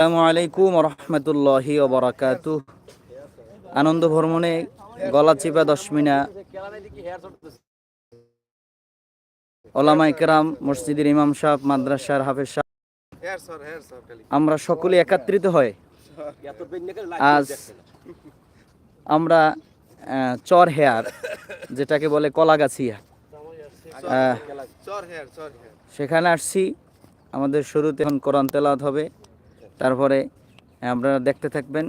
আসসালামু আলাইকুম রহমতুল্লাহি ওবরাকাত আনন্দ ভ্রমণে গলাচিপা দশমিনা ওলামা ইকরাম মসজিদের ইমাম সাহেব মাদ্রাসার হাফেজ সাহেব। আমরা সকলে একত্রিত হয়ে আজ আমরা চর হেয়ার যেটাকে বলে কলাগাছিয়া। সেখানে আসছি। আমাদের শুরুতে এখন কোরআন তেলাওয়াত হবে। তারপরে আপনারা দেখতে থাকবেন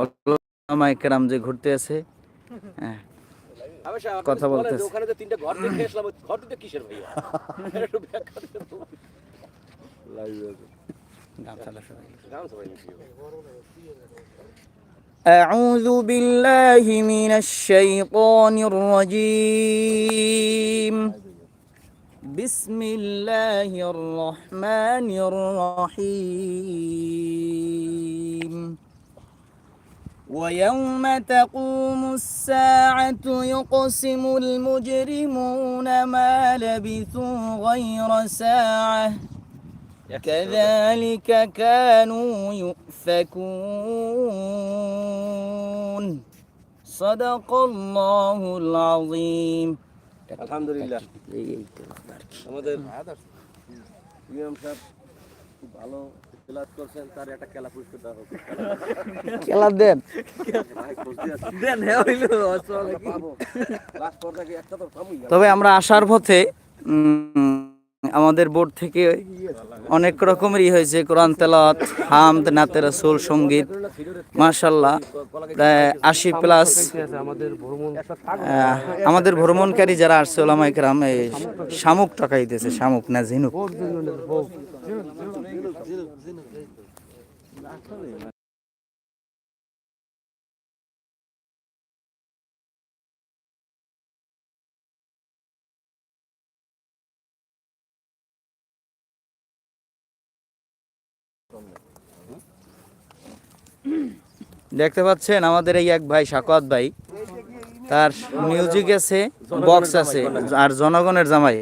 ওলামা ইকরাম যে ঘুরতে আছে হ্যাঁ, কথা বলতেছে। ওখানে যে তিনটা ঘর দেখে আসলাম ওই ঘর দুটো কিসের ভাইয়া একটু ব্যাখ্যা দিয়ে দাও। গান সবাই মিশিয়ে। أعوذ بالله من الشيطان الرجيم بسم الله الرحمن الرحيم. ويوم تقوم الساعة يقسم المجرمون ما لبثوا غير ساعة. كذلك كانوا يؤفكون. صدق الله العظيم. الحمد لله. আমাদের ইমাম সাহেব খুব ভালো ক্লাস করছেন তার একটা খেলা পুরস্কার দেওয়া হোক। খেলা দেন। দেন পাবো। লাস্ট পর একটা তো থামুই তবে আমরা আসার পথে আমাদের বোর্ড থেকে অনেক রকমেরই হয়েছে, কোরআন তেলাওয়াত, হামদ, নাতে রাসূল, সংগীত। মাশাল্লাহ প্রায় আশি প্লাস আমাদের ভ্রমণকারী যারা আসছে ওলামা ইকরাম এই শামুক টাকাইতেছে শামুক না ঝিনুক। দেখতে পাচ্ছেন আমাদের এই এক ভাই সাকাত ভাই। তার মিউজিক আছে বক্স আছে, আর জনগণের জামাই।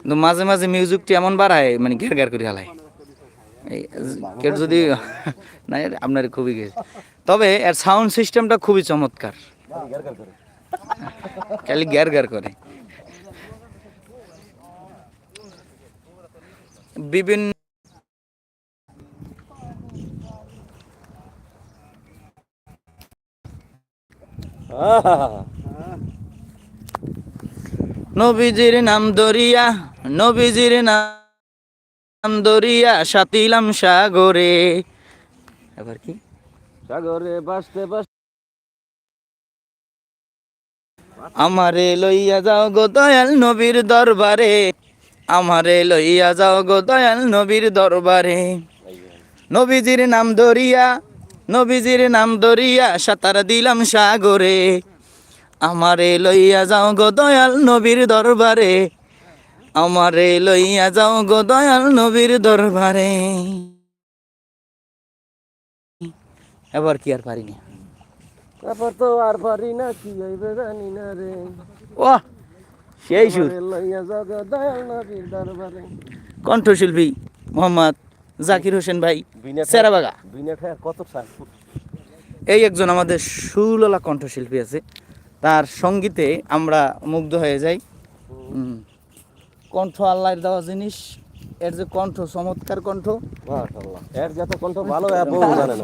কিন্তু মাঝে মাঝে মিউজিকটি এমন বাড়ায় মানে ঘের ঘের করে হালায়। কেউ যদি না আপনার খুবই তবে এর সাউন্ড সিস্টেমটা খুবই চমৎকার। খালি গ্যার গ্যার করে। বিভিন্ন নবীজির নাম দরিয়া নবীজির নাম দরিয়া সাতিলাম সাগরে। এবার কি? সাগরে বাসতে বাসতে আমারে লইয়া যাও গো দয়াল নবীর দরবারে। আমারে লইয়া যাও গো দয়াল নবীর দরবারে। নবীজির নাম দরিয়া নবীজির নাম দরিয়া সাঁতার দিলাম সাগরে। আমারে লইয়া যাও গো দয়াল নবীর দরবারে। আমারে লইয়া যাও গো দয়াল নবীর দরবারে। এবার কি আর পারিনি। তারপর তো আর পারি না কি হইবে জানি না রে। ও সেই সুর। লইয়া জগ দয়াল নবীর দরবারে। কণ্ঠশিল্পী মোহাম্মদ জাকির হোসেন ভাই সেরাবাগা কত সাল এই একজন আমাদের সুললা কণ্ঠশিল্পী আছে। তার সঙ্গীতে আমরা মুগ্ধ হয়ে যাই। কণ্ঠ আল্লাহর দেওয়া জিনিস এর যে কণ্ঠ চমৎকার কণ্ঠ। এর যত কণ্ঠ ভালো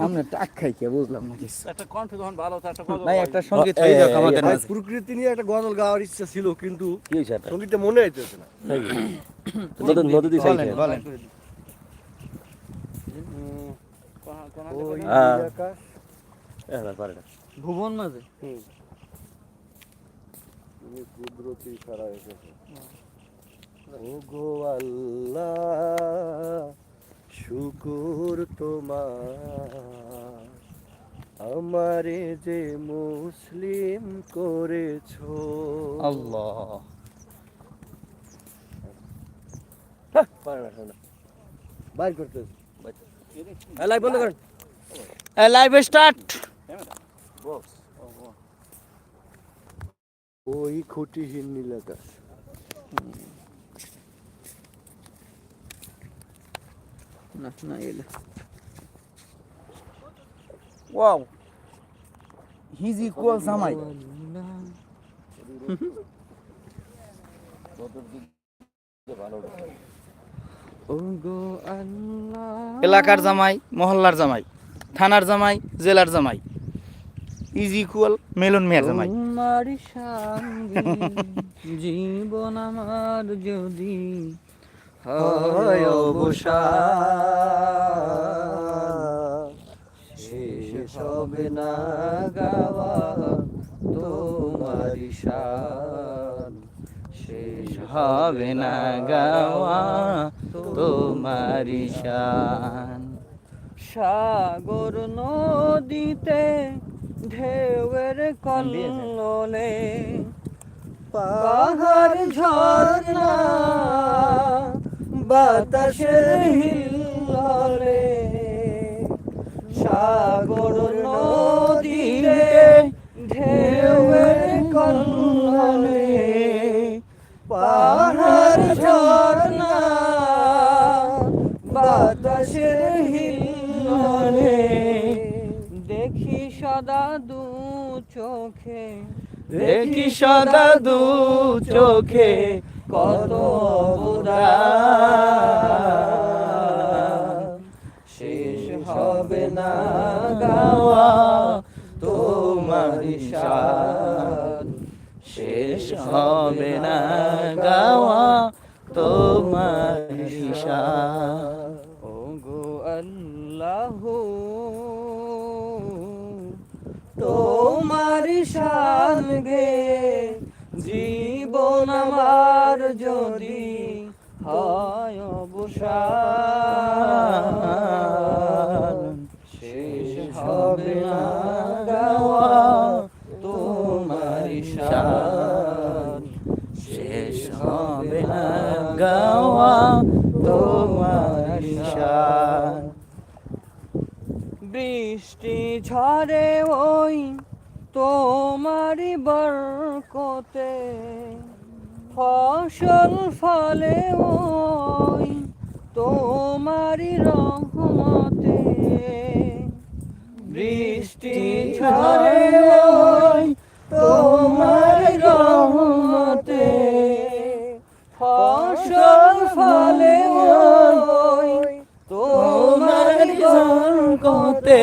সামনে টাক খাই কে বুঝলাম না একটা কণ্ঠ যখন ভালো তো একটা গজল ভাই একটা সংগীত হয়ে যাক আমাদের মাঝে। প্রকৃতি নিয়ে একটা গজল গাওয়ার ইচ্ছা ছিল কিন্তু সঙ্গীতটা মনে হইতেছে না। নদী নদী বলেন চাইছে বলেন ওই হ্যাঁ। আকাশ এরা পারে না ভুবন মাঝে? তুমি কুদরতি ছাড়া এসেছ। ও গো আল্লাহ শুকুর তোমার। আমারে যে মুসলিম করেছ। আল্লাহ। হ্যাঁ। বাইর করতে লাইভ বন্ধ করেন লাইভ স্টার্ট ওই খুঁটিহীন নীল আকাশ। না না এলে ওয়াও হিজ ইকুয়াল জামাই আল্লাহ এলাকার জামাই মহল্লার জামাই থানার জামাই জেলার জামাই। ইজ ইকুয়াল মেলন মেয়ের জামাই। জীবন আমার যদি হয় শেষ হবে না গাওয়া তোমার শেষ হবে না গাওয়া তোমার শান। সাগর নদীতে ঢেউয়ের কল্লোলে পাহাড় ঝর্ণা, বাতাসের হিল্লোলে সাগর নদীতে ঢেউয়ের কল্লোলে পাহাড় ঝর্ণা বাতাসের হিল্লোলে দেখি সদা দু চোখে, দেখি সদা দু চোখে কত। শেষ হবে না গাওয়া তোমার শেষ হবে না গাওয়া তোমার তোমার গে জীবন আমার যদি হয় অবসান, শেষ হবে না গাওয়া তোমার শান শেষ হবে না গাওয়া তোমার শান বৃষ্টি ঝরে ওই তোমারি বরকতে ফসল ফলে ওই তোমারি রহমতে। বৃষ্টি ঝরে ওই তোমারি রহমতে ফসল ফলে ওই তোমার জনকতে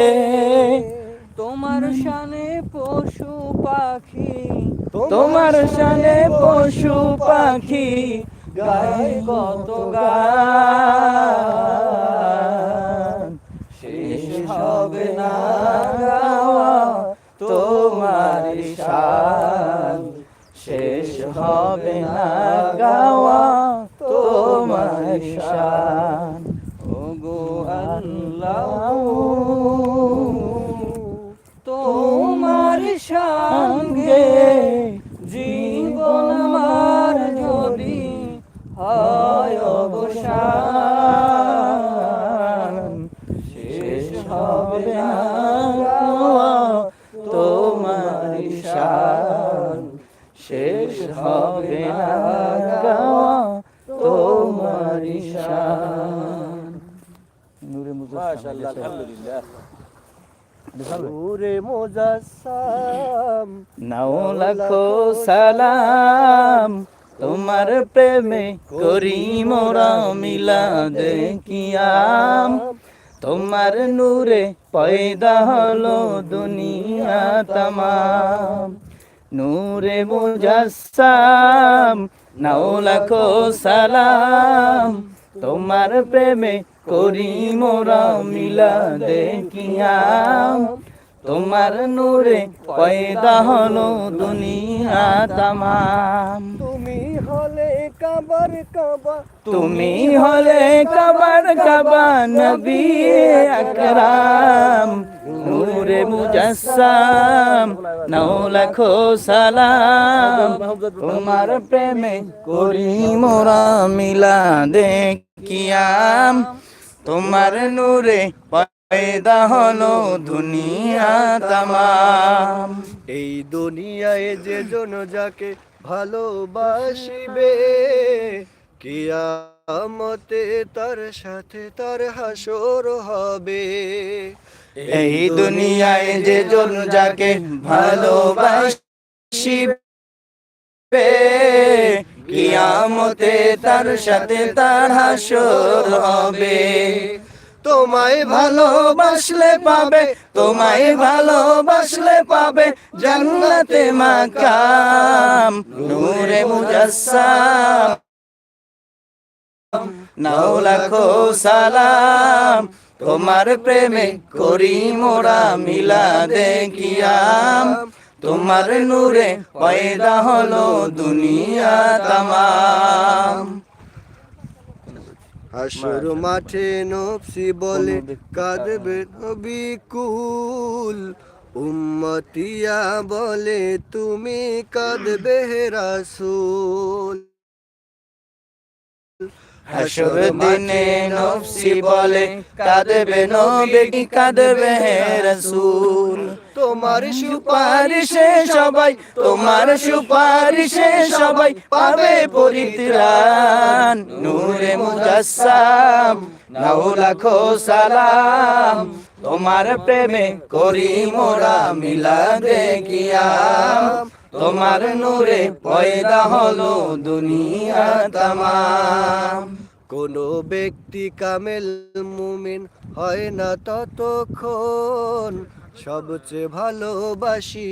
পশু পাখি তোমার শানে পশু পাখি গায় কত গান? শেষ হবে না গাওয়া তোমার শান। শেষ হবে না গাওয়া তোমার শান। হয় অবসান। শেষ হবে না তোমার শান। শেষ হবে না গাওয়া তোমার শান। নূরে মাশাআল্লাহ আলহামদুলিল্লাহ। নূরে নাও লাখো সালাম। তোমার প্রেমে করি মোরা মিলা দেখিয়াম তোমার নূরে পয়দা হলো দুনিয়া তামাম। নূরে মুজাসসাম, নাও লাখো সালাম। তোমার প্রেমে করি মোরা মিলা দেখিয়াম তোমার নূরে পয়দা হলো দুনিয়া তামাম। তুমি হলে কাবার কাবা তুমি হলে কাবার কাবা নবী আকরাম। নূরে মুজাসসাম নও লাখো সালাম। তোমার প্রেমে করি মোরা মিলা দেখিয়াম তোমার নূরে পয়দা হলো দুনিয়া তামাম। এই দুনিয়ায় যে জন যাকে ভালোবাসিবে। কিয়ামতে তার সাথে তার হাসর হবে। এই দুনিয়ায় যে জন যাকে ভালোবাসিবে, কিয়ামতে তার সাথে তার হাসর হবে। তোমায় ভালোবাসলে পাবে, তোমায় ভালোবাসলে পাবে জান্নাতে মাকাম, নূরে মুজাসসাম। নাও লাখো সালাম, তোমার প্রেমে করি মোরা মিলা দেখিয়াম তোমার নূরে পয়দা হলো দুনিয়া তামাম। হাসর মাঠে নফসি বলে কাঁদবে নবী কুল। উম্মতিয়া বলে তুমি কাঁদবে রাসূল। হাসর দিনে নফসি বলে কাঁদবে নবী কাঁদবে রাসূল। তোমার সুপারিশে সবাই তোমার সুপারিশে সবাই পাবে পরিত্রাণ। নূরে মুজাসসাম নাও লাখো সালাম। তোমার প্রেমে করি মোরা মিলা দেখিয়াম তোমার নূরে পয়দা হলো দুনিয়া তামাম। কোন ব্যক্তি কামেল মুমিন হয় না ততক্ষণ। সবচেয়ে ভালোবাসি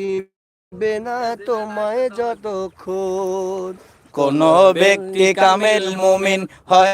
বেনা তোমায় যতক্ষণ। কোন ব্যক্তি কামেল মুমিন হয়